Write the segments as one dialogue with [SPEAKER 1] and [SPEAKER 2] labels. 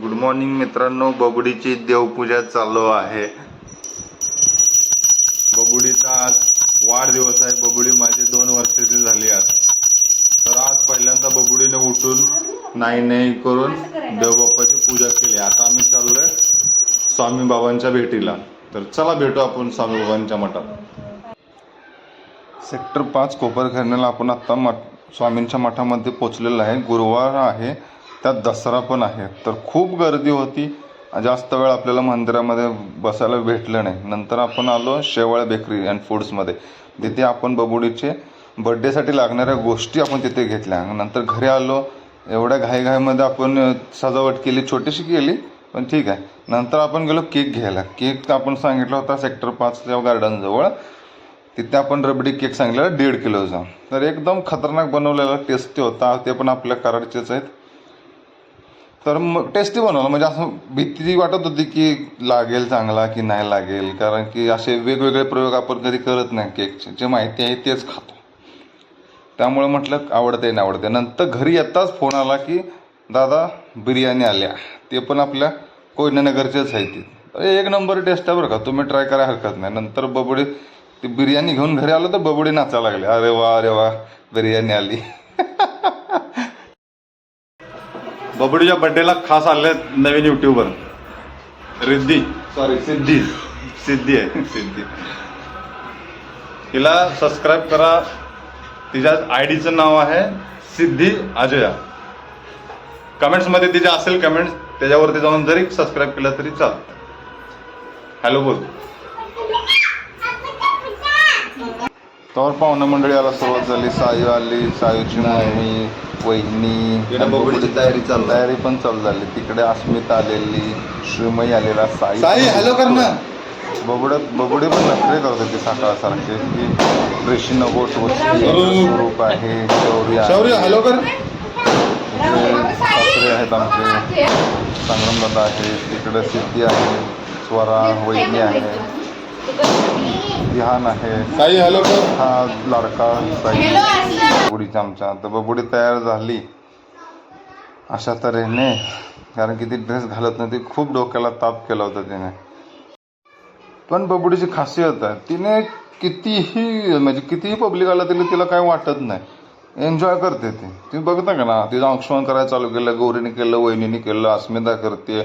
[SPEAKER 1] Good morning मित्रांनो बबडीची देवपूजा चालू आहे. बबुडीचा आज वाढदिवस आहे. बबुडी माझी दोन वर्षाची झाली आज. तर आज पहिल्यांदा बबुडीने उठून नाही नाही करून देवबाप्पाची पूजा केली. आता आम्ही चाललोय स्वामी बाबांच्या भेटीला. तर चला भेटू आपण स्वामी बाबांच्या मठात. सेक्टर पाच कोपरखेरण्याला आपण आत्ता मठ स्वामींच्या मठामध्ये पोचलेलं आहे. गुरुवार आहे त्यात दसरा पण आहे. तर खूप गर्दी होती. जास्त वेळ आपल्याला मंदिरामध्ये बसायला भेटलं नाही. नंतर आपण आलो शेवाळ बेकरी अँड फूड्समध्ये तिथे आपण बबुडीचे बड्डेसाठी लागणाऱ्या गोष्टी आपण तिथे घेतल्या. नंतर घरी आलो. एवढ्या घाईघाईमध्ये आपण सजावट केली. छोटीशी केली पण ठीक आहे. नंतर आपण गेलो केक घ्यायला. केक आपण सांगितला होता सेक्टर पाचच्या गार्डनजवळ तिथे आपण रबडी केक सांगलेला दीड किलोचा. तर एकदम खतरनाक बनवलेला टेस्टी होता. ते पण आपल्या कराडचेच आहेत. तर मग टेस्टी बनवलं. म्हणजे असं भीती वाटत होती की लागेल चांगला की नाही लागेल. कारण की असे वेगवेगळे प्रयोग आपण कधी करत नाही केकचे. जे माहिती आहे तेच खातो. त्यामुळे म्हटलं आवडते नाही आवडते नंतर घरी येताच फोन आला की दादा बिर्याणी आल्या. ते पण आपल्या कोयनानगरचेच आहे ती एक नंबर टेस्ट आहे बरं का. तुम्ही ट्राय करायला हरकत नाही. नंतर बबडी ती बिर्याणी घेऊन घरी आलो तर बबडी नाचायला लागले. अरे वा अरे वा बिर्याणी आली. बबडीच्या बड्डेला खास आले नवीन युट्यूबर रिद्धी. सॉरी सिद्धी. सिद्धी आहे. सिद्धी. तिला सबस्क्राईब करा. तिच्या आय डीचं नाव आहे सिद्धी अजया. कमेंट्समध्ये तिचे असेल कमेंट्स त्याच्यावरती जाऊन जरी सबस्क्राईब केलं तरी चालतं. हॅलो बोल. तर पाहुणा मंडळी आला सुरुवात झाली. सायू आली. सायूची मम्मी वहिनी
[SPEAKER 2] तयारी चालू.
[SPEAKER 1] तयारी पण चालू झाली. तिकडे अस्मिता आलेली श्रीमयी आलेला साई
[SPEAKER 2] साई हॅलो कर ना
[SPEAKER 1] बबडत बबडी पण नखरे करत होती सकाळसारखे की ड्रेशी नको टोची स्वरूप आहे शौर्य
[SPEAKER 2] हॅलो कर.
[SPEAKER 1] सासरे आहेत आमचे. संग्राम दादा आहे. तिकडे सिद्धी आहे. स्वरा वहिनी आहे. विहान आहे.
[SPEAKER 2] साई हॅलो
[SPEAKER 1] हा लाडका साई. बुडीचा आमच्या तर बबुडी तयार झाली. अशा तऱ्हेने. कारण की ती ड्रेस घालत नाही ती खूप डोक्याला ताप केला होता तिने. पण बबुडीची खासियत आहे. तिने कितीही म्हणजे कितीही पब्लिक आला तरी तिला काय वाटत नाही. एन्जॉय करते ती. तुम्ही बघता का ना तिचं अंशमान करायला चालू केलं गौरीने केलं वहिनीने केलं अस्मिता करते.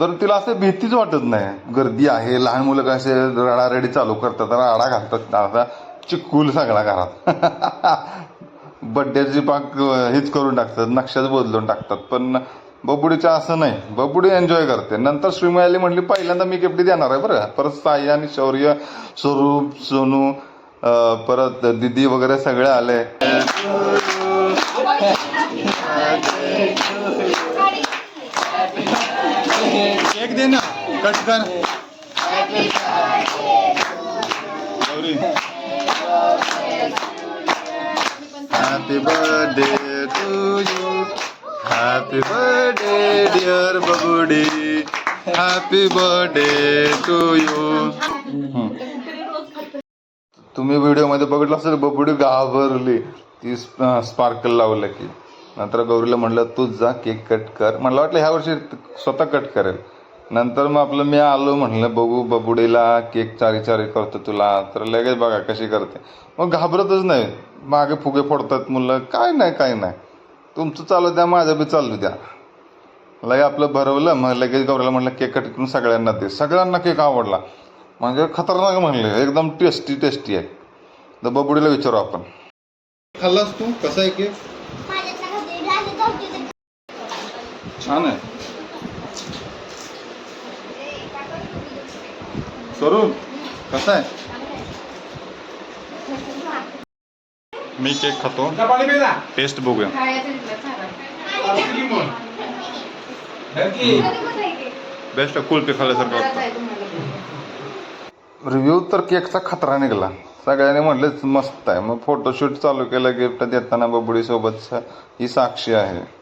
[SPEAKER 1] तर तिला असं भीतीच वाटत नाही. गर्दी आहे लहान मुलं कसे रडारडी चालू करतात राडा घालतात आता चिक्कूल सगळा घरात. बड्डेची पाक हेच करून टाकतात नक्षाच बदलून टाकतात. पण बबुडीचं असं नाही. बबुडी एन्जॉय करते. नंतर श्रीमयाली म्हटली पहिल्यांदा मी गिफ्ट देणार आहे बरं. परत साई आणि शौर्य स्वरूप सोनू परत दिदी वगैरे सगळे आले.
[SPEAKER 2] एक दे ना कट कर.
[SPEAKER 1] Happy birthday to you happy birthday dear Babudi happy birthday to you तुम्ही व्हिडिओमध्ये बघितलं असेल बबुडी घाबरली. ती स्पार्कल लावलं की. नंतर गौरीला म्हटलं तूच जा केक कट कर. मला वाटलं ह्या वर्षी स्वतः कट करेल. नंतर मग आपलं मी आलो म्हटलं बघू बबुडीला केक चारी चारी करतो तुला. तर लगेच बघा कशी करते. मग घाबरतच नाही. मागे फुगे फोडतात मुलं. काय नाही काय नाही. तुमचं चालू द्या माझं बी चालू द्या. लगे आपलं भरवलं. मग लगेच गौरीला म्हटलं केक कट करून सगळ्यांना दे. सगळ्यांना केक आवडला. म्हणजे खतरनाक म्हणलं. एकदम टेस्टी टेस्टी आहे. तर बबुडीला विचारू आपण.
[SPEAKER 2] खाल्लास तू? कसा आहे केक?
[SPEAKER 1] छान आहे. स्वरूप कसा आहे? मी केक खातो. टेस्ट बघूया. बेस्ट कुल्फी खाल्ल्यासारखं वाटतं. रिव्ह्यू तर केकचा खतरा निघाला. सगळ्यांनी म्हटलेच मस्त आहे. मग फोटोशूट चालू केलं गिफ्ट देताना बबुडी सोबत ही साक्षी आहे.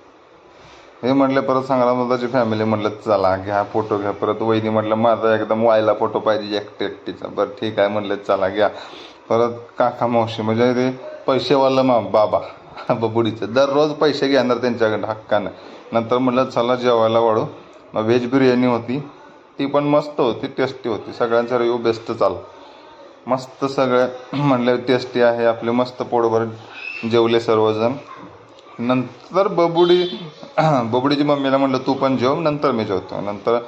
[SPEAKER 1] हे म्हटलं परत संग्रामदाची फॅमिली म्हटलं चला घ्या फोटो घ्या. परत वहिनी म्हटलं माझा एकदम वायला फोटो पाहिजे एकटे एकटीचा. बरं ठीक आहे म्हटलं चला घ्या. परत काका मावशी म्हणजे ते पैसेवाला मा बाबा बबुडीचं. दररोज पैसे घेणार त्यांच्याकडे हक्कानं. नंतर म्हटलं चला जेवायला वाढू. मग व्हेज बिर्याणी होती. ती पण मस्त होती टेस्टी होती. सगळ्यांचा रिव्ह्यू बेस्ट चालू मस्त सगळे म्हटलं टेस्टी आहे आपले मस्त पोटभर जेवले सर्वजण. नंतर बबुडी बबुडीची मम्मीला म्हटलं तू पण जेव नंतर मी जेवतो. नंतर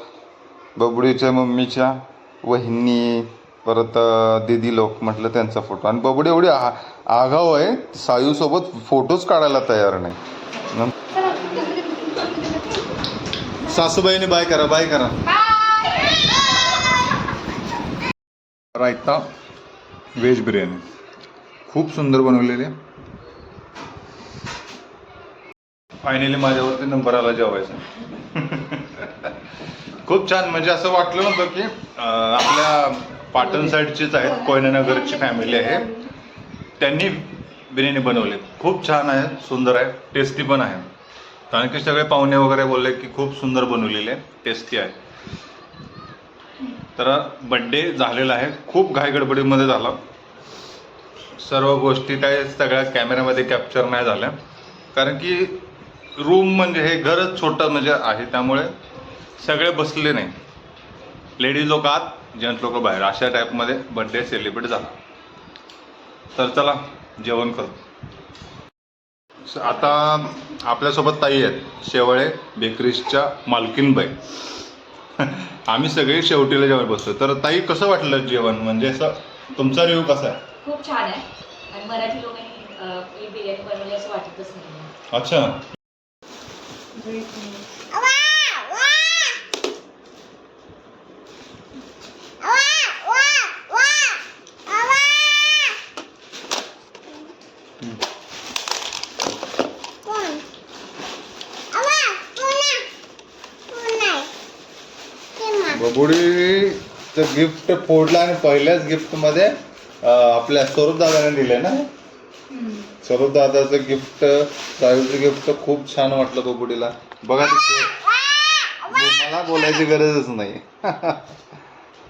[SPEAKER 1] बबुडीच्या मम्मीच्या वहिनी परत दिदी दीदी लोक म्हटलं त्यांचा फोटो. आणि बबुडी एवढी आ आगाव आहे सायूसोबत फोटोच काढायला तयार नाही.
[SPEAKER 2] सासूबाईने बाय करा बाय करा.
[SPEAKER 1] रायता व्हेज बिर्याणी खूप सुंदर बनवलेली आहे. फायनली माझ्यावरती नंबर आला जेवायचा. खूप छान. म्हणजे असं वाटलं नव्हतं की आपल्या पाटण साईडचीच आहेत कोयनानगरची फॅमिली आहे. त्यांनी बिर्याणी बनवली. खूप छान आहे सुंदर आहे टेस्टी पण आहे. कारण की सगळे पाहुणे वगैरे बोलले की खूप सुंदर बनवलेली आहे टेस्टी आहे. तर बड्डे झालेला आहे. खूप घाईगडबडीमध्ये झाला. सर्व गोष्टी काय सगळ्या कॅमेऱ्यामध्ये कॅप्चर नाही झाल्या. कारण की रूम म्हणजे हे घरच छोटं म्हणजे आहे त्यामुळे सगळे बसले नाही. लेडीज लोक आत जेंट्स लोक बाहेर. अशा टाईपमध्ये बड्डे सेलिब्रेट झाला. तर चला जेवण करू. आता आपल्यासोबत ताई आहेत शेवळे बेकरीजच्या मालकीनबाई. आम्ही सगळे शेवटीला जेवण बसतो तर ताई कसं वाटलं जेवण? म्हणजे असं तुमचा रिव्ह्यू कसा आहे?
[SPEAKER 3] खूप छान आहे. आणि मराठी लोकांनी बिर्याणी बनवली असं वाटतच नाही.
[SPEAKER 1] अच्छा. गिफ्ट फोडला आणि पहिल्याच गिफ्टमध्ये आपल्या स्वरूप दादाने दिले ना? स्वरूप दादाचं गिफ्ट सायूचं गिफ्ट खूप छान वाटलं बबुडीला बघा तिथे मला बोलायची गरजच नाही